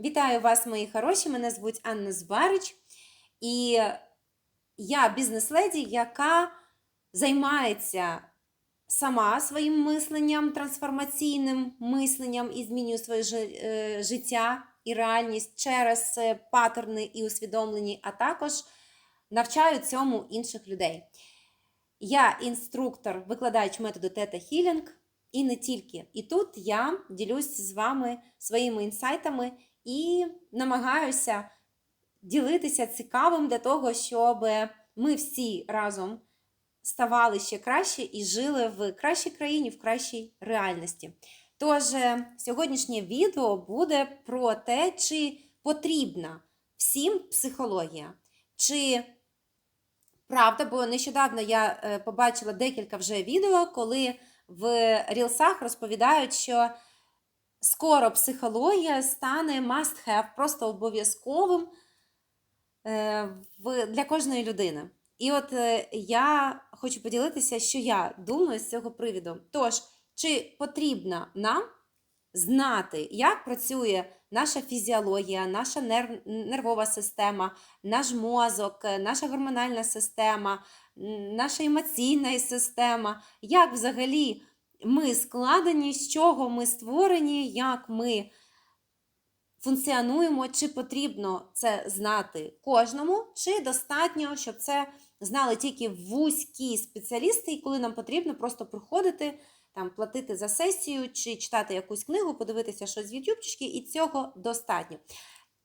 Вітаю вас, мої хороші! Мене звуть Анна Збарич, і я бізнес-леді, яка займається сама своїм мисленням, трансформаційним мисленням і змінює своє е, життя і реальність через паттерни і усвідомлені, а також навчаю цьому інших людей. Я інструктор, викладач методу Тета Хілінг, і не тільки. І тут я ділюсь з вами своїми інсайтами і намагаюся ділитися цікавим для того, щоб ми всі разом ставали ще краще і жили в кращій країні, в кращій реальності. Тож, е, сьогоднішнє відео буде про те, чи потрібна всім психологія, чи правда, бо нещодавно я е, побачила декілька вже відео, коли в рілсах розповідають, що скоро психологія стане must have, просто обов'язковим е, для кожної людини. І от е, я хочу поділитися, що я думаю з цього привіду. Тож, чи потрібно нам знати, як працює наша фізіологія, наша нерв, нервова система, наш мозок, е, наша гормональна система, наша емоційна система, як взагалі ми складені, з чого ми створені, як ми функціонуємо, чи потрібно це знати кожному, чи достатньо, щоб це знали тільки вузькі спеціалісти, і коли нам потрібно просто приходити, там, платити за сесію, чи читати якусь книгу, подивитися щось з ютубчики, і цього достатньо.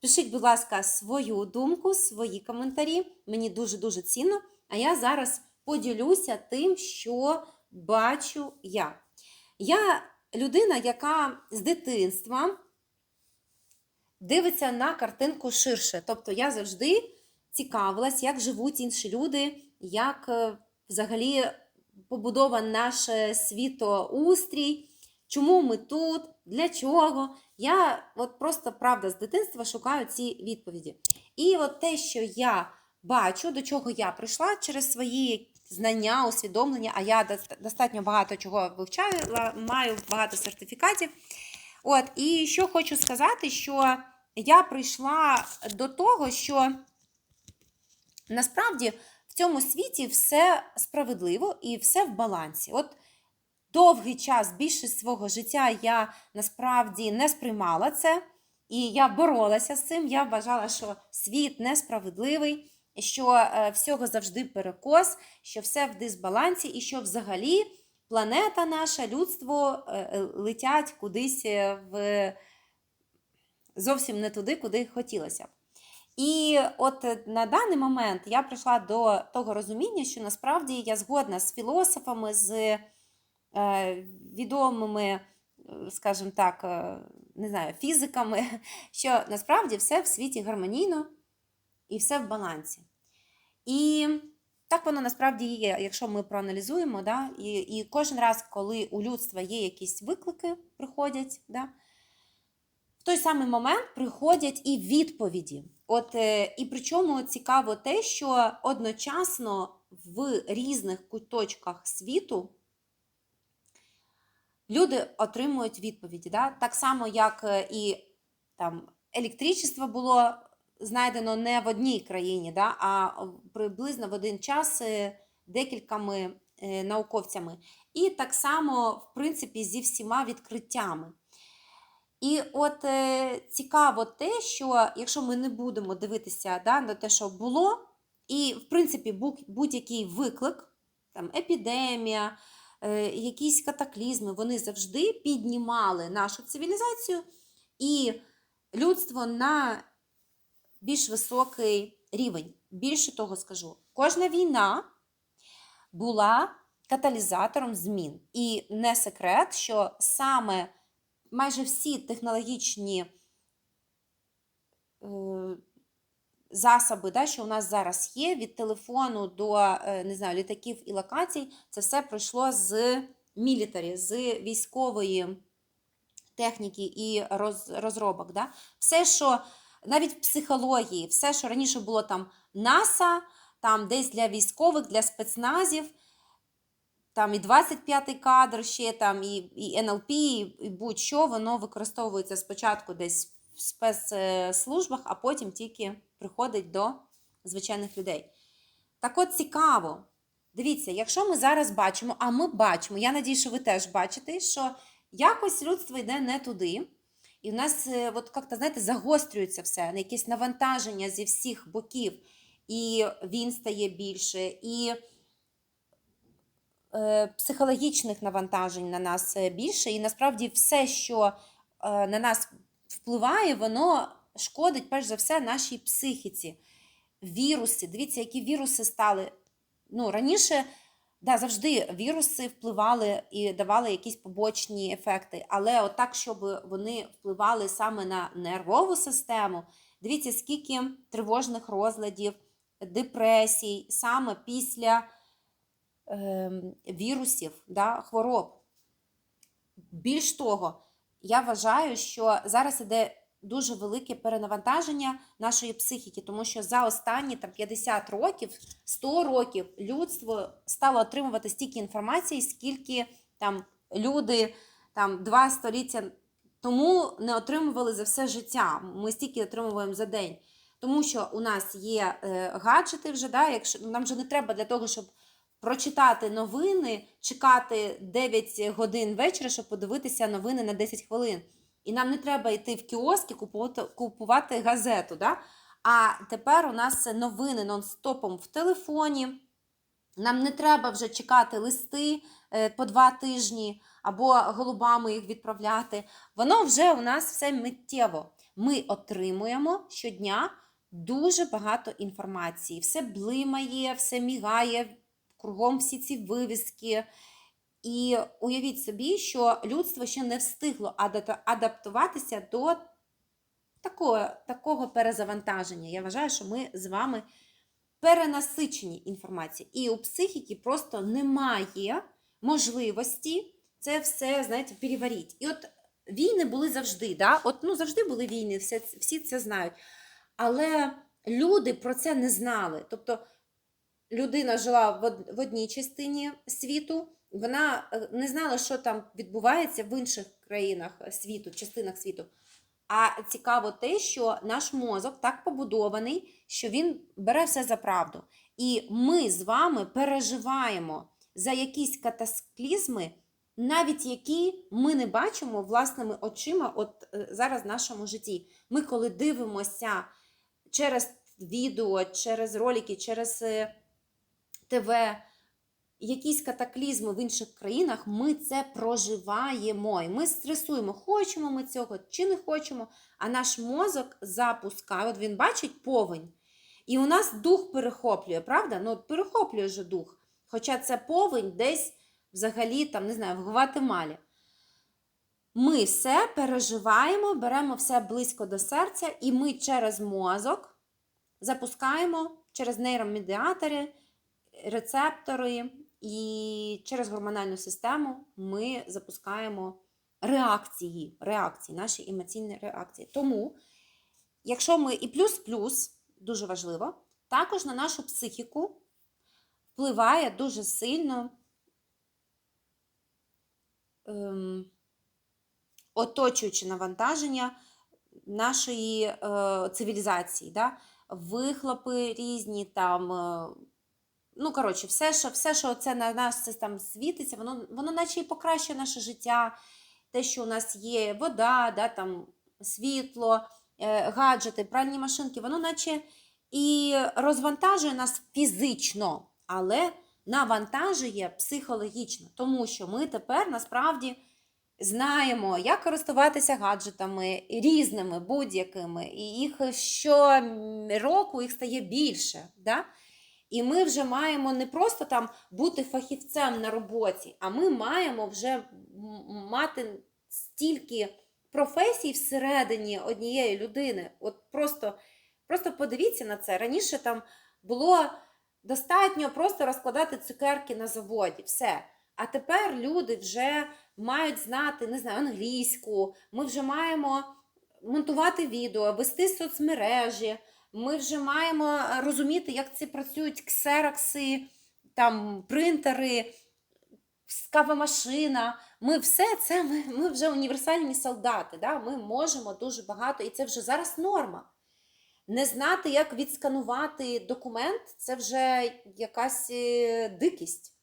Пишіть, будь ласка, свою думку, свої коментарі. Мені дуже-дуже цінно. А я зараз поділюся тим, що бачу я. Я людина, яка з дитинства дивиться на картинку ширше. Тобто я завжди цікавилась, як живуть інші люди, як е, взагалі побудований наш е, світоустрій, чому ми тут, для чого. Я от просто правда з дитинства шукаю ці відповіді. І от те, що я бачу, до чого я прийшла через свої знання, усвідомлення, а я достатньо багато чого вивчала, маю багато сертифікатів. От, і що хочу сказати, що я прийшла до того, що насправді в цьому світі все справедливо і все в балансі. От довгий час, більшість свого життя я насправді не сприймала це, і я боролася з цим. Я вважала, що світ несправедливий, що е, всього завжди перекос, що все в дисбалансі, і що взагалі планета наша, людство е, е, летять кудись в зовсім не туди, куди хотілося б. І от на даний момент я прийшла до того розуміння, що насправді я згодна з філософами, з відомими, скажімо так, не знаю, фізиками, що насправді все в світі гармонійно і все в балансі. І так воно насправді є, якщо ми проаналізуємо, да, і, і кожен раз, коли у людства є якісь виклики, приходять, да, в той самий момент приходять і відповіді. От, е, і причому цікаво те, що одночасно в різних куточках світу люди отримують відповіді. Да? Так само, як е, і там, електричество було знайдено не в одній країні, да? а приблизно в один час е, декількома е, науковцями. І так само, в принципі, зі всіма відкриттями. І от е, цікаво те, що якщо ми не будемо дивитися да, на те, що було, і, в принципі, будь- будь-який виклик, там, епідемія, якісь катаклізми, вони завжди піднімали нашу цивілізацію і людство на більш високий рівень. Більше того скажу, кожна війна була каталізатором змін. І не секрет, що саме майже всі технологічні е, засоби, да, що у нас зараз є, від телефону до е, не знаю, літаків і локацій, це все прийшло з мілітарі, з військової техніки і роз, розробок. Да? Все, що навіть в психології, все, що раніше було там НАСА, там десь для військових, для спецназів, там і 25-й кадр ще, там і, і НЛП, і, і будь-що, воно використовується спочатку десь в спецслужбах, а потім тільки приходить до звичайних людей. Так от цікаво. Дивіться, якщо ми зараз бачимо, а ми бачимо, я надію, що ви теж бачите, що якось людство йде не туди. І в нас, е, от як-то, знаєте, загострюється все, на якесь навантаження зі всіх боків. І він стає більше, і е, психологічних навантажень на нас е, більше. І насправді все, що е, на нас впливає, воно шкодить перш за все нашій психіці. Віруси, дивіться, які віруси стали. Ну, раніше да, завжди віруси впливали і давали якісь побочні ефекти, але отак, щоб вони впливали саме на нервову систему. Дивіться, скільки тривожних розладів, депресій саме після е, вірусів, да, хвороб. Більш того, я вважаю, що зараз іде дуже велике перенавантаження нашої психіки, тому що за останні там, 50 років, 100 років людство стало отримувати стільки інформації, скільки там люди там, два століття тому не отримували за все життя. Ми стільки отримуємо за день. Тому що у нас є е, гаджети вже, да, якщо нам вже не треба для того, щоб прочитати новини, чекати 9 годин вечора, щоб подивитися новини на 10 хвилин. І нам не треба йти в кіоски купувати, купувати газету. Да? А тепер у нас новини нон-стопом в телефоні. Нам не треба вже чекати листи е, по два тижні або голубами їх відправляти. Воно вже у нас все миттєво. Ми отримуємо щодня дуже багато інформації. Все блимає, все мігає, кругом всі ці вивіски. І уявіть собі, що людство ще не встигло адаптуватися до такого, такого перезавантаження. Я вважаю, що ми з вами перенасичені інформацією. І у психіки просто немає можливості це все, знаєте, переварити. І от війни були завжди, да? от, ну, завжди були війни, всі, всі це знають. Але люди про це не знали. Тобто людина жила в одній частині світу. Вона е, не знала, що там відбувається в інших країнах світу, частинах світу. А цікаво те, що наш мозок так побудований, що він бере все за правду. І ми з вами переживаємо за якісь катаклізми, навіть які ми не бачимо власними очима от е, зараз в нашому житті. Ми, коли дивимося через відео, через ролики, через е, ТВ якісь катаклізми в інших країнах, ми це проживаємо. І ми стресуємо, хочемо ми цього чи не хочемо. А наш мозок запускає, от він бачить повень. І у нас дух перехоплює, правда? Ну, перехоплює же дух. Хоча це повень десь взагалі, там, не знаю, в Гватемалі. Ми все переживаємо, беремо все близько до серця, і ми через мозок запускаємо через нейромедіатори, рецептори, і через гормональну систему ми запускаємо реакції, реакції, наші емоційні реакції. Тому, якщо ми і плюс-плюс, дуже важливо, також на нашу психіку впливає дуже сильно ем, оточуючи навантаження нашої е, цивілізації. Да? Вихлопи різні там. Е, Ну, коротше, все, що все, що це на нас там світиться, воно воно наче і покращує наше життя. Те, що у нас є вода, да, там, світло, е, гаджети, пральні машинки, воно наче і розвантажує нас фізично, але навантажує психологічно. Тому що ми тепер насправді знаємо, як користуватися гаджетами різними, будь-якими. І їх щороку їх стає більше. Да? І ми вже маємо не просто там бути фахівцем на роботі, а ми маємо вже мати стільки професій всередині однієї людини. От просто, просто подивіться на це. Раніше там було достатньо просто розкладати цукерки на заводі. Все. А тепер люди вже мають знати, не знаю, англійську, ми вже маємо монтувати відео, вести соцмережі. Ми вже маємо е, розуміти, як це працюють ксерокси, там, принтери, кавомашина. ми все це, ми, ми вже універсальні солдати. Да? Ми можемо дуже багато, і це вже зараз норма. Не знати, як відсканувати документ, це вже якась е, дикість.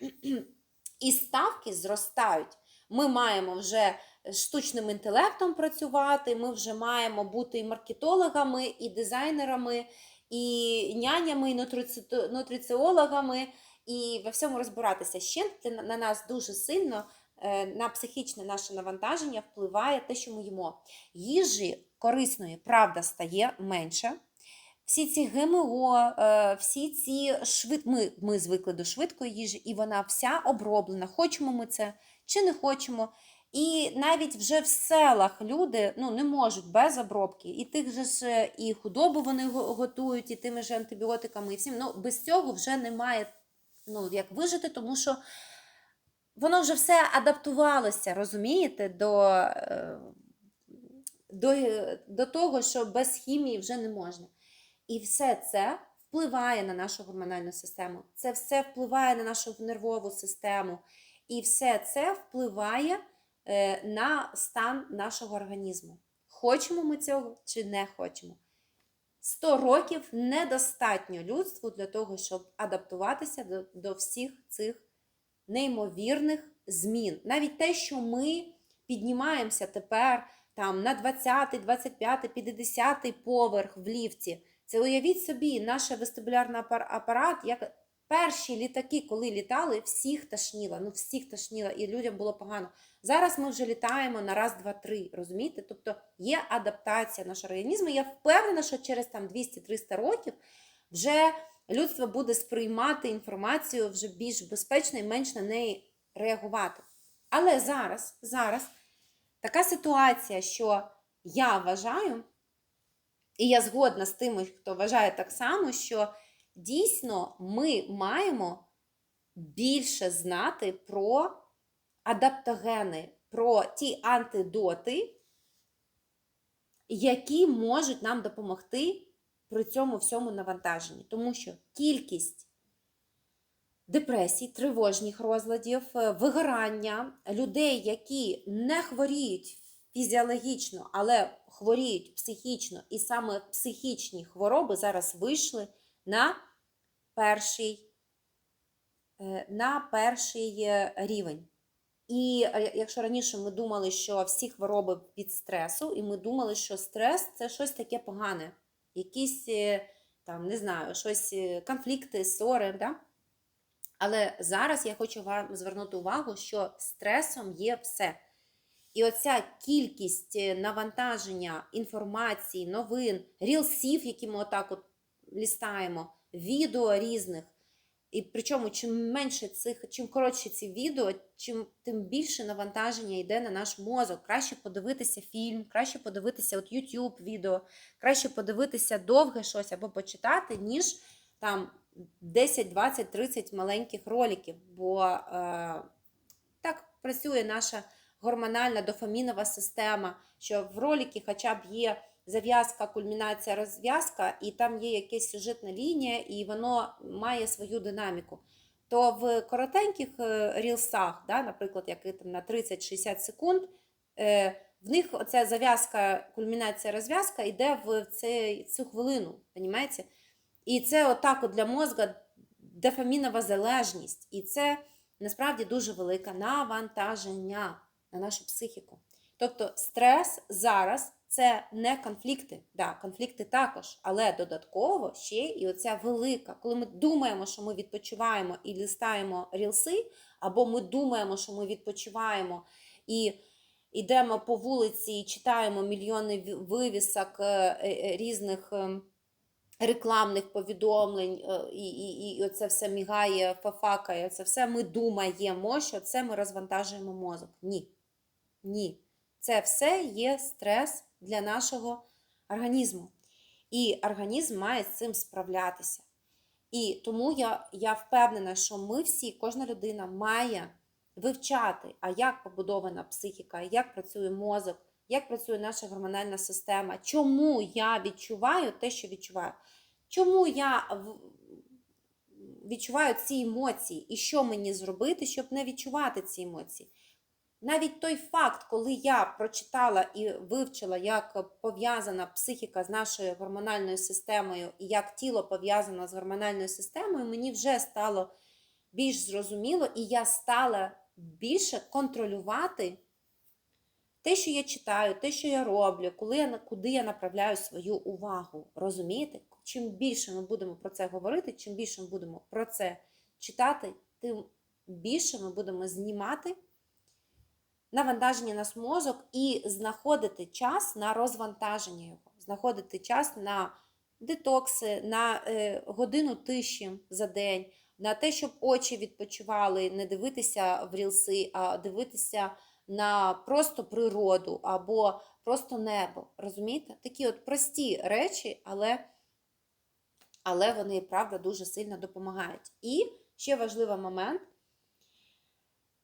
І ставки зростають. Ми маємо вже штучним інтелектом працювати, ми вже маємо бути і маркетологами, і дизайнерами, і нянями, і нутриці- нутриціологами, і во всьому розбиратися. Ще на нас дуже сильно е, на психічне наше навантаження впливає те, що ми їмо. Їжі корисної, правда, стає менше. Всі ці ГМО, е, всі ці швид... ми, ми звикли до швидкої їжі, і вона вся оброблена. Хочемо ми це чи не хочемо. І навіть вже в селах люди ну, не можуть без обробки. І тих же ж і худобу вони готують, і тими ж антибіотиками, і всім. Ну, без цього вже немає ну, як вижити, тому що воно вже все адаптувалося, розумієте, до, е, до, е, до того, що без хімії вже не можна. І все це впливає на нашу гормональну систему. Це все впливає на нашу нервову систему. І все це впливає на стан нашого організму. Хочемо ми цього чи не хочемо. 100 років недостатньо людству для того, щоб адаптуватися до, до всіх цих неймовірних змін. Навіть те, що ми піднімаємося тепер там на 20, 25, 50 поверх в ліфті. Це уявіть собі, наш вестибулярний апарат, як перші літаки, коли літали, всіх тошніло, ну всіх тошніло, і людям було погано. Зараз ми вже літаємо на раз, два, три, розумієте? Тобто є адаптація нашого організму. Я впевнена, що через там 200-300 років вже людство буде сприймати інформацію вже більш безпечно і менш на неї реагувати. Але зараз, зараз така ситуація, що я вважаю, і я згодна з тими, хто вважає так само, що дійсно ми маємо більше знати про адаптогени, про ті антидоти, які можуть нам допомогти при цьому всьому навантаженні. Тому що кількість депресій, тривожних розладів, е, вигорання людей, які не хворіють фізіологічно, але хворіють психічно, і саме психічні хвороби зараз вийшли на перший, е, на перший е, рівень. І е, якщо раніше ми думали, що всі хвороби від стресу, і ми думали, що стрес це щось таке погане, якісь там, не знаю, щось, конфлікти, ссори, да? Але зараз я хочу вам звернути увагу, що стресом є все. І оця кількість навантаження інформації, новин, рілсів, які ми отак от лістаємо, відео різних. І причому, чим менше цих, чим коротше ці відео, чим тим більше навантаження йде на наш мозок. Краще подивитися фільм, краще подивитися от YouTube відео, краще подивитися довге щось або почитати, ніж там 10, 20, 30 маленьких роликів. Бо е, так працює наша гормональна дофамінова система, що в роликі хоча б є зав'язка, кульмінація, розв'язка, і там є якась сюжетна лінія, і воно має свою динаміку. То в коротеньких е, рілсах, да, наприклад, які там на 30-60 секунд, е, в них оця зав'язка, кульмінація, розв'язка йде в цей, цю хвилину. Понімаєте? І це отак от для мозга дофамінова залежність. І це насправді дуже велике навантаження на нашу психіку. Тобто стрес зараз це не конфлікти. Да, конфлікти також, але додатково ще і оця велика, коли ми думаємо, що ми відпочиваємо і листаємо рілси, або ми думаємо, що ми відпочиваємо і йдемо по вулиці і читаємо мільйони вивісок е, е, е, різних. рекламних повідомлень, і, і, і оце все мігає, фафакає, це все ми думаємо, що це ми розвантажуємо мозок. Ні. Ні. Це все є стрес для нашого організму. І організм має з цим справлятися. І тому я, я впевнена, що ми всі, кожна людина має вивчати, а як побудована психіка, як працює мозок, як працює наша гормональна система, чому я відчуваю те, що відчуваю, чому я відчуваю ці емоції, і що мені зробити, щоб не відчувати ці емоції. Навіть той факт, коли я прочитала і вивчила, як пов'язана психіка з нашою гормональною системою і як тіло пов'язано з гормональною системою, мені вже стало більш зрозуміло, і я стала більше контролювати те, що я читаю, те, що я роблю, коли я, куди я направляю свою увагу. Розумієте? Чим більше ми будемо про це говорити, чим більше ми будемо про це читати, тим більше ми будемо знімати навантаження на мозок і знаходити час на розвантаження його, знаходити час на детокси, на е, годину тиші за день, на те, щоб очі відпочивали, не дивитися в рілси, а дивитися на просто природу або просто небо. Розумієте? Такі от прості речі, але, але вони, правда, дуже сильно допомагають. І ще важливий момент.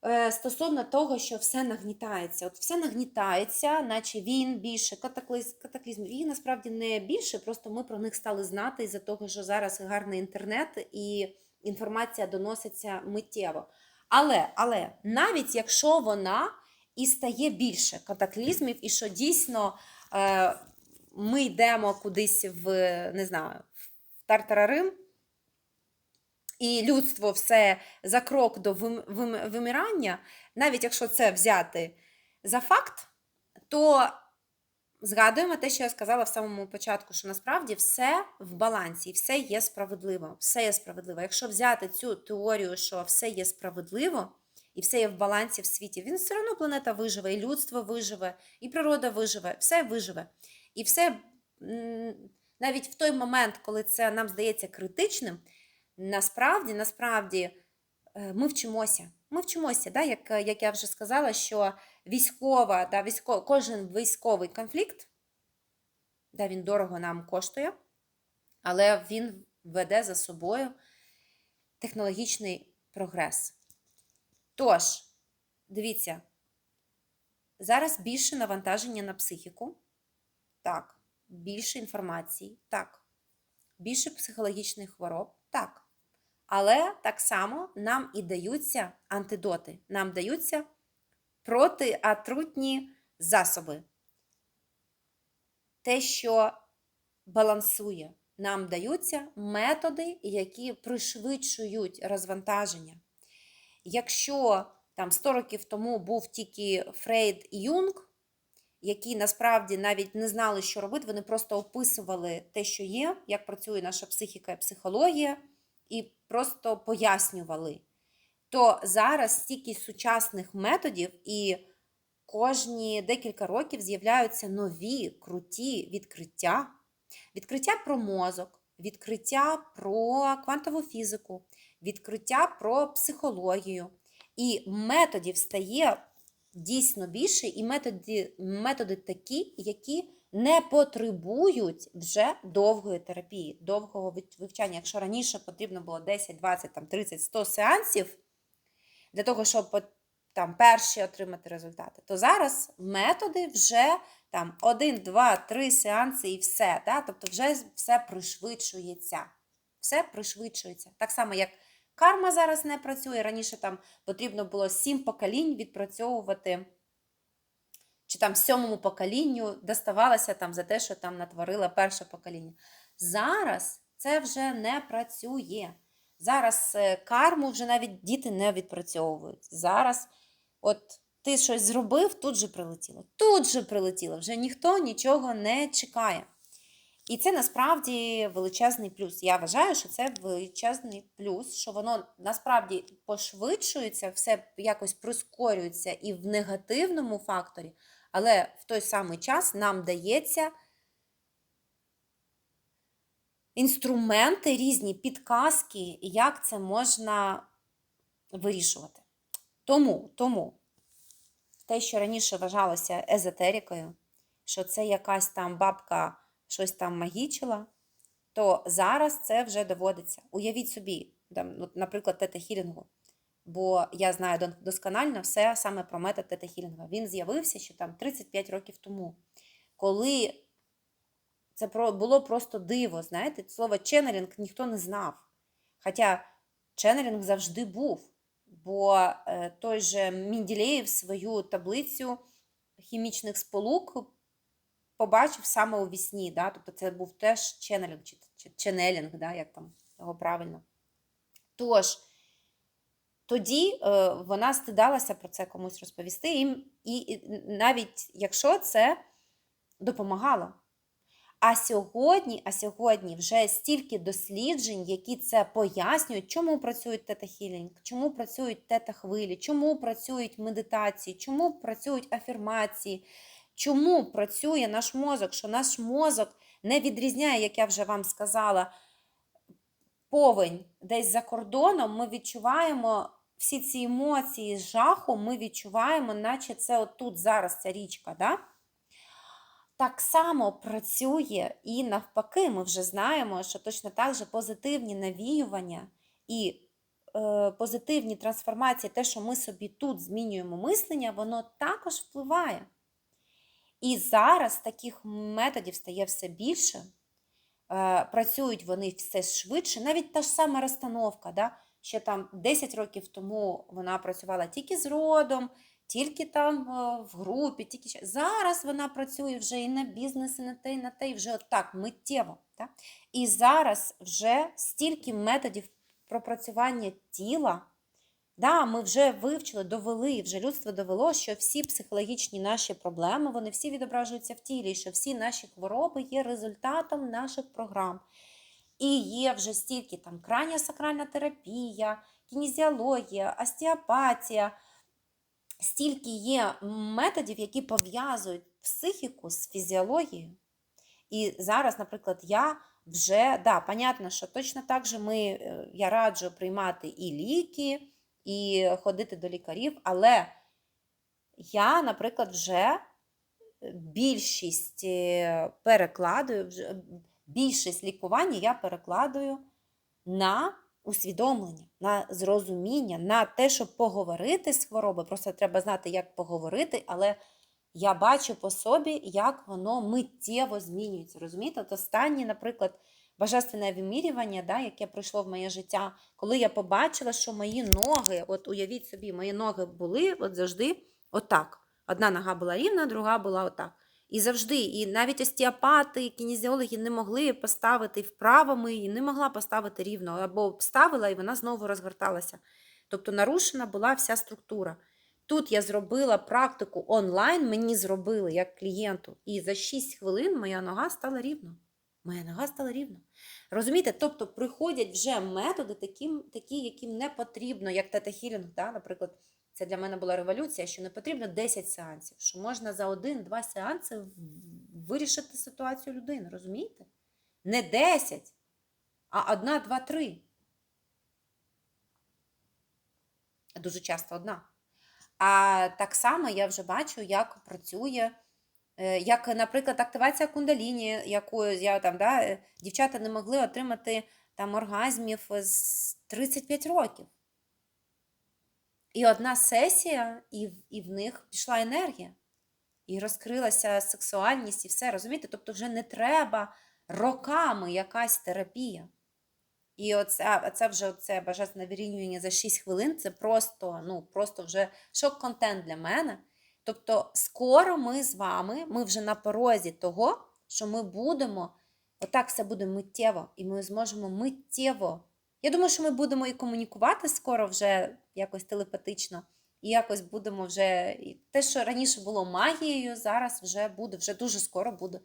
Е, Стосовно того, що все нагнітається. От все нагнітається, наче він більше катаклизм, катаклізм. Їх насправді не більше, просто ми про них стали знати із-за того, що зараз гарний інтернет і інформація доноситься миттєво. Але, але навіть якщо вона і стає більше катаклізмів, і що дійсно е, ми йдемо кудись в не знаю, в Тартарарим, і людство все за крок до вим- вим- вимирання, навіть якщо це взяти за факт, то згадуємо те, що я сказала в самому початку, що насправді все в балансі, все є справедливо. Все є справедливо. Якщо взяти цю теорію, що все є справедливо і все є в балансі в світі, він все одно планета виживе, і людство виживе, і природа виживе, все виживе. І все навіть в той момент, коли це нам здається критичним, насправді, насправді е, ми вчимося. Ми вчимося, да? як, як я вже сказала, що військова, да, військо, кожен військовий конфлікт, да, він дорого нам коштує, але він веде за собою технологічний прогрес. Тож, дивіться, зараз більше навантаження на психіку. Так, більше інформації, так. Більше психологічних хвороб, так. Але так само нам і даються антидоти, нам даються протиатрутні засоби. Те, що балансує, нам даються методи, які пришвидшують розвантаження. Якщо там 100 років тому був тільки Фрейд і Юнг, які насправді навіть не знали, що робити, вони просто описували те, що є, як працює наша психіка і психологія, і просто пояснювали. То зараз стільки сучасних методів, і кожні декілька років з'являються нові круті відкриття. Відкриття про мозок, відкриття про квантову фізику, відкриття про психологію. І методів стає дійсно більше, і методи, методи такі, які не потребують вже довгої терапії, довгого вивчання. Якщо раніше потрібно було 10, 20, там, 30, 100 сеансів для того, щоб там, перші отримати результати, то зараз методи вже там 1, 2, 3 сеанси і все. Да? Тобто вже все пришвидшується. Все пришвидшується. Так само, як карма зараз не працює. Раніше там потрібно було 7 поколінь відпрацьовувати чи там сьомому поколінню доставалося там за те, що там натворило перше покоління. Зараз це вже не працює. Зараз е, карму вже навіть діти не відпрацьовують. Зараз, от ти щось зробив, тут же прилетіло. Тут же прилетіло, вже ніхто нічого не чекає. І це насправді величезний плюс. Я вважаю, що це величезний плюс, що воно насправді пошвидшується, все якось прискорюється і в негативному факторі, але в той самий час нам дається інструменти, різні підказки, як це можна вирішувати. Тому, тому те, що раніше вважалося езотерикою, що це якась там бабка щось там магічила, то зараз це вже доводиться. Уявіть собі, наприклад, тета-хілінгу. Бо я знаю досконально все саме про метод тета-хілінга. Він з'явився ще там 35 років тому, коли це було просто диво. Знаєте, слово ченнелінг ніхто не знав. Хоча ченнелінг завжди був. Бо е, той же Мінділеєв свою таблицю хімічних сполук побачив саме у вісні. Да? Тобто це був теж ченнелінг, чи, ченнелінг, да? як там його правильно. Тож, тоді е, вона стидалася про це комусь розповісти, і, і, навіть якщо це допомагало. А сьогодні, а сьогодні вже стільки досліджень, які це пояснюють, чому працюють тета-хілінг, чому працюють тета-хвилі, чому працюють медитації, чому працюють афірмації, чому працює наш мозок, що наш мозок не відрізняє, як я вже вам сказала, повень десь за кордоном, ми відчуваємо всі ці емоції жаху, ми відчуваємо, наче це отут зараз ця річка. Да? Так само працює і навпаки, ми вже знаємо, що точно так же позитивні навіювання і е, позитивні трансформації, те, що ми собі тут змінюємо мислення, воно також впливає. І зараз таких методів стає все більше. Е, працюють вони все швидше, навіть та ж сама розстановка. Да? Ще там 10 років тому вона працювала тільки з родом, тільки там е, в групі, тільки зараз вона працює вже і на бізнес, і на те, і на те, і вже отак миттєво. Да? І зараз вже стільки методів пропрацювання тіла. Да, ми вже вивчили, довели, вже людство довело, що всі психологічні наші проблеми, вони всі відображуються в тілі, що всі наші хвороби є результатом наших програм. І є вже стільки там крайня сакральна терапія, кінезіологія, остеопатія, стільки є методів, які пов'язують психіку з фізіологією. І зараз, наприклад, я вже, да, понятно, що точно так же ми, е, я раджу приймати і ліки, і ходити до лікарів, але я, наприклад, вже більшість е, перекладую, більшість лікування я перекладую на усвідомлення, на зрозуміння, на те, щоб поговорити з хворобою. Просто треба знати, як поговорити, але я бачу по собі, як воно миттєво змінюється. Розумієте? От останнє, наприклад, божественне вимірювання, да, яке прийшло в моє життя, коли я побачила, що мої ноги, от уявіть собі, мої ноги були от завжди отак. Одна нога була рівна, друга була отак. І завжди, і навіть і кінезіологи не могли поставити вправо ми не могла поставити рівно, або вставила, і вона знову розгорталася. Тобто нарушена була вся структура. Тут я зробила практику онлайн, мені зробили як клієнту, і за 6 хвилин моя нога стала рівно. Моя нога стала рівно. Розумієте? Тобто приходять вже методи, такі, такі яким не потрібно, як тета-хілінг, да? наприклад, це для мене була революція, що не потрібно 10 сеансів, що можна за один-два сеанси вирішити ситуацію людини, розумієте? Не 10, а одна, два, три. Дуже часто одна. А так само я вже бачу, як працює, як, наприклад, активація кундаліні, яку я там, да, е, дівчата не могли отримати там оргазмів з 35 років. І одна сесія, і, і в них пішла енергія, і розкрилася сексуальність, і все, розумієте? Тобто вже не треба роками якась терапія. І оце, це вже оце бажасне вирівнювання за 6 хвилин це просто ну, просто вже шок-контент для мене. Тобто, скоро ми з вами, ми вже на порозі того, що ми будемо, отак все буде миттєво, і ми зможемо миттєво. Я думаю, що ми будемо і комунікувати скоро вже якось телепатично, і якось будемо вже. І те, що раніше було магією, зараз вже буде, вже дуже скоро буде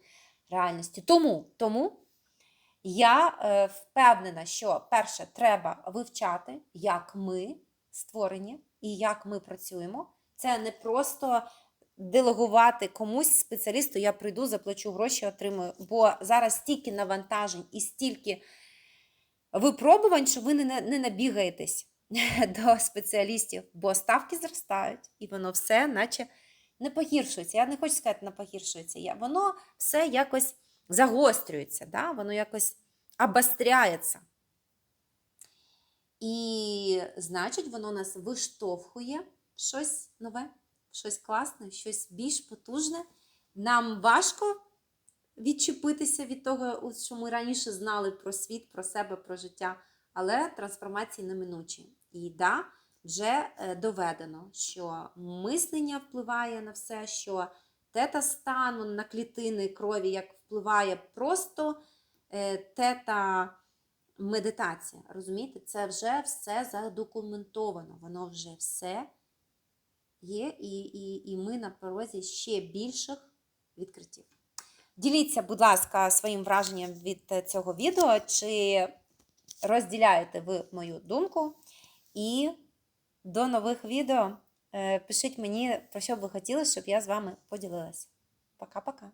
реальністю. Тому, тому. Я е, впевнена, що перше, треба вивчати, як ми створені і як ми працюємо. Це не просто делегувати комусь спеціалісту, я прийду, заплачу гроші, отримую. Бо зараз стільки навантажень і стільки випробувань, що ви не, не набігаєтесь до спеціалістів, бо ставки зростають, і воно все, наче не погіршується. Я не хочу сказати, не погіршується. Воно все якось загострюється, да? воно якось обостряється. І, значить, воно нас виштовхує щось нове, щось класне, щось більш потужне. Нам важко відчепитися від того, що ми раніше знали про світ, про себе, про життя, але трансформації неминучі. І да, вже е, доведено, що мислення впливає на все, що тета стану на клітини крові, як впливає просто е, тета медитація. Розумієте, це вже все задокументовано, воно вже все є, і, і, і ми на порозі ще більших відкриттів. Діліться, будь ласка, своїм враженням від цього відео, чи розділяєте ви мою думку. І до нових відео. Е, Пишіть мені, про що б ви хотіли, щоб я з вами поділилася. Пока-пока.